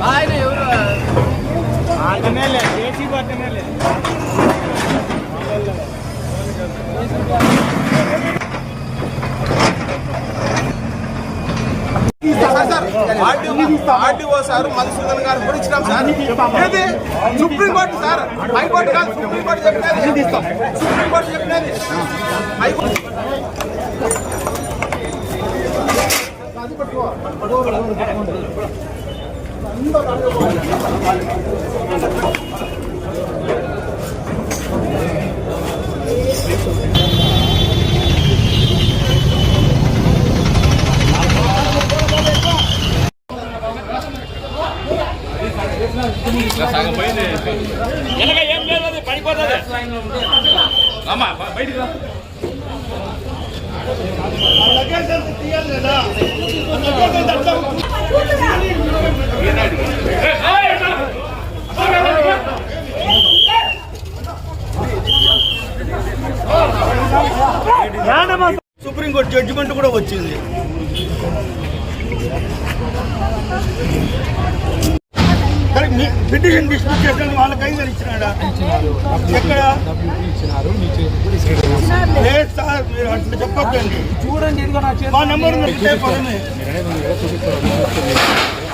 Eine, Juli. RDO sir Madhusudan garu కూడా ఇచ్చినాం sir. ఏది? సార్. హైకోర్టు కాదు చెప్పినది. సుప్రీం చెప్పినది. హైకోర్టు వెనక ఏం లేదు అది పడిపోతుంది అమ్మా బయటికి రా సుప్రీంకోర్టు జడ్జిమెంట్ కూడా వచ్చింది కానీ మీ పిటిషన్ డిస్మిస్ చేసిన వాళ్ళకి అయిందని ఇచ్చినాడా? ఎక్కడ? లేదు సార్ మీరు అట్లా చెప్పొద్దండి. చూడండి మా నెంబర్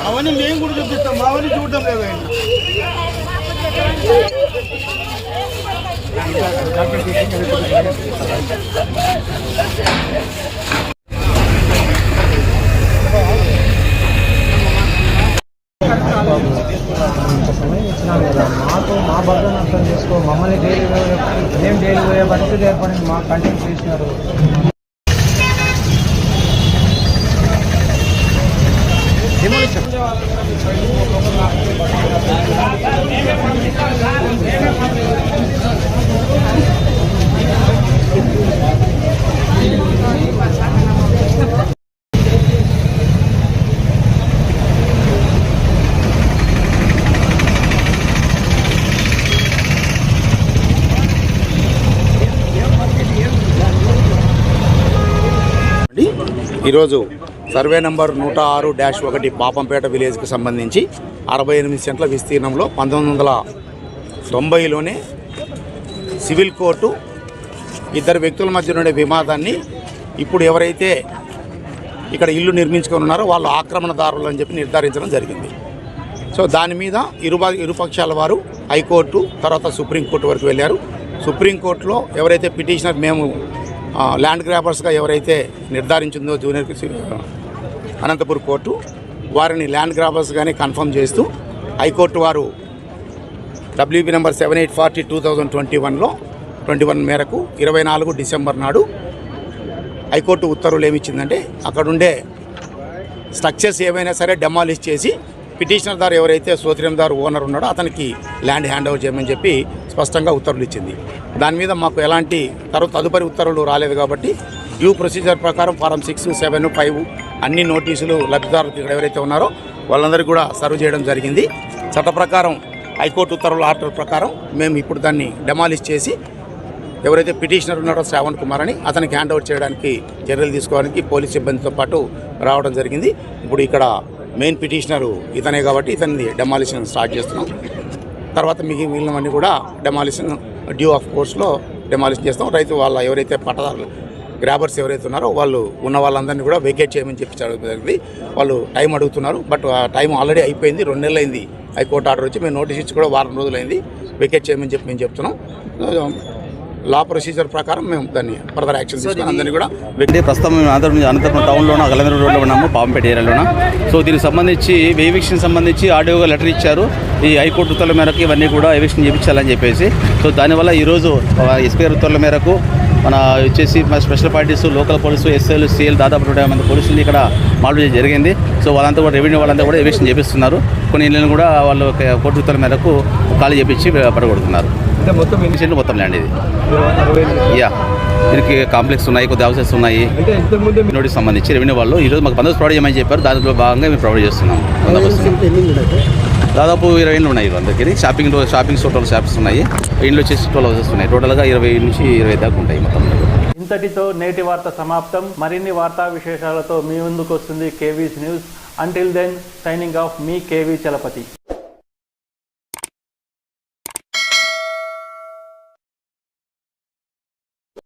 అవన్నీ మేము కూడా చూపిస్తాం అవన్నీ చూడడం లేదు ఆయన. ఇచ్చినాం కదా మాకు మా భద్రత అర్థం చేసుకో మమ్మల్ని డైలీ మేము డైలీ పోయే పరిస్థితి ఏర్పడింది మా కంటెంట్ చేసినారు. ఈరోజు సర్వే నంబర్ నూట ఆరు డాష్ ఒకటి పాపంపేట విలేజ్కి సంబంధించి అరవై ఎనిమిది సెంట్ల విస్తీర్ణంలో పంతొమ్మిది వందల తొంభైలోనే సివిల్ కోర్టు ఇద్దరు వ్యక్తుల మధ్య ఉండే వివాదాన్ని ఇప్పుడు ఎవరైతే ఇక్కడ ఇల్లు నిర్మించుకొని ఉన్నారో వాళ్ళు ఆక్రమణదారులు అని చెప్పి నిర్ధారించడం జరిగింది. సో దాని మీద ఇరు ఇరుపక్షాల వారు హైకోర్టు తర్వాత సుప్రీంకోర్టు వరకు వెళ్ళారు. సుప్రీంకోర్టులో ఎవరైతే పిటిషనర్ మేము ల్యాండ్ గ్రాబర్స్గా ఎవరైతే నిర్ధారించిందో జూనియర్ అనంతపూర్ కోర్టు వారిని ల్యాండ్ గ్రాబర్స్గానే కన్ఫర్మ్ చేస్తూ హైకోర్టు వారు WB number seven eight forty two thousand twenty వన్లో ట్వంటీ వన్ మేరకు ఇరవై నాలుగు డిసెంబర్ నాడు హైకోర్టు ఉత్తర్వులు ఏమిచ్చిందంటే అక్కడుండే స్ట్రక్చర్స్ ఏవైనా సరే డెమాలిష్ చేసి పిటిషనర్ దారు ఎవరైతే సోత్రియందారు ఓనర్ ఉన్నాడో అతనికి ల్యాండ్ హ్యాండ్ ఓవర్ చేయమని చెప్పి స్పష్టంగా ఉత్తర్వులు ఇచ్చింది. దాని మీద మాకు ఎలాంటి తరు తదుపరి ఉత్తర్వులు రాలేదు కాబట్టి డ్యూ ప్రొసీజర్ ప్రకారం ఫారం సిక్స్ సెవెన్ ఫైవ్ అన్ని నోటీసులు లబ్ధిదారులకు ఇక్కడ ఎవరైతే ఉన్నారో వాళ్ళందరికీ కూడా సర్వ్ చేయడం జరిగింది. చట్ట ప్రకారం హైకోర్టు ఉత్తర్వుల ఆర్డర్ ప్రకారం మేము ఇప్పుడు దాన్ని డెమాలిష్ చేసి ఎవరైతే పిటిషనర్ ఉన్నారో శ్రావణ్ కుమార్ అని అతనికి హ్యాండ్ ఓవర్ చేయడానికి చర్యలు తీసుకోవడానికి పోలీస్ సిబ్బందితో పాటు రావడం జరిగింది. ఇప్పుడు ఇక్కడ మెయిన్ పిటిషనరు ఇతనే కాబట్టి ఇతని డెమాలిషన్ స్టార్ట్ చేస్తున్నాం. తర్వాత మిగిలిన మిగిలినవన్నీ కూడా డెమాలిషన్ డ్యూ ఆఫ్ కోర్స్లో డెమాలిషన్ చేస్తాం. రైతు వాళ్ళ ఎవరైతే పట్టదారులు గ్రాబర్స్ ఎవరైతే ఉన్నారో వాళ్ళు ఉన్న వాళ్ళందరినీ కూడా వెకేట్ చేయమని చెప్పి జరిగింది. వాళ్ళు టైం అడుగుతున్నారు. బట్ ఆ టైం ఆల్రెడీ అయిపోయింది. రెండు నెలలు అయింది హైకోర్టు ఆర్డర్ వచ్చి మేము నోటీస్ ఇచ్చి కూడా వారం రోజులైంది. వెకేట్ చేయమని చెప్పి మేము చెప్తున్నాం. లా ప్రొసీజర్ ప్రకారం మేము దాన్ని ఫర్దర్ యాక్షన్ తీసుకుని అందరినీ కూడా అంటే ప్రస్తుతం మేము అనంతపురం అనంతపురం టౌన్లోన గలందర రోడ్లో ఉన్నాము పాంపేట ఏరియాలోన. సో దీనికి సంబంధించి ఎవిక్షన్ సంబంధించి ఆడియోగా లెటర్ ఇచ్చారు. ఈ హైకోర్టు ఉత్తర్వుల మేరకు ఇవన్నీ కూడా ఎవిక్షన్ చేయించాలని చెప్పేసి. సో దానివల్ల ఈరోజు ఎస్పీ ఉత్తర్వుల మేరకు మన వచ్చేసి మన స్పెషల్ పార్టీస్ లోకల్ పోలీసు ఎస్ఐలు సిఎల్ దాదాపు నూట యాభై మంది పోలీసులు ఇక్కడ మాల్వ్ జరిగింది. సో వాళ్ళంతా కూడా రెవెన్యూ వాళ్ళంతా కూడా ఎవిక్షన్ చేపిస్తున్నారు. కొన్ని ఇళ్ళని కూడా వాళ్ళు కోర్టు ఉత్తర్వుల మేరకు ఖాళీ చేపించి పడగొడుతున్నారు. అంటే మొత్తం ఎన్ని సెంట్లు మొత్తం ల్యాండ్ ఇది. యా. దీనికి కాంప్లెక్స్ ఉన్నాయి కొద్ది హౌసెస్ ఉన్నాయి. నోటీస్ సంబంధించి రెవెన్యూ వాళ్ళు ఈరోజు మాకు బందోబస్తు ప్రొవైడ్ చేయమని చెప్పారు. దాంట్లో భాగంగా మేము ప్రొవైడ్ చేస్తున్నాం. బందోబస్తు దాదాపు ఇరవై ఇండ్లు ఉన్నాయి అందరికీ షాపింగ్ షాపింగ్ టోటల్ షాప్స్ ఉన్నాయి. ఇండ్లు వచ్చేసి ట్వెల్వ్ హౌసెస్ ఉన్నాయి. టోటల్గా ఇరవై నుంచి ఇరవై దాకా ఉంటాయి మొత్తం ఇంతటితో నేటి వార్త సమాప్తం. మరిన్ని వార్తా విశేషాలతో మీ ముందుకు వస్తుంది KV's news. Until then signing off మీ కేవీ చలపతి.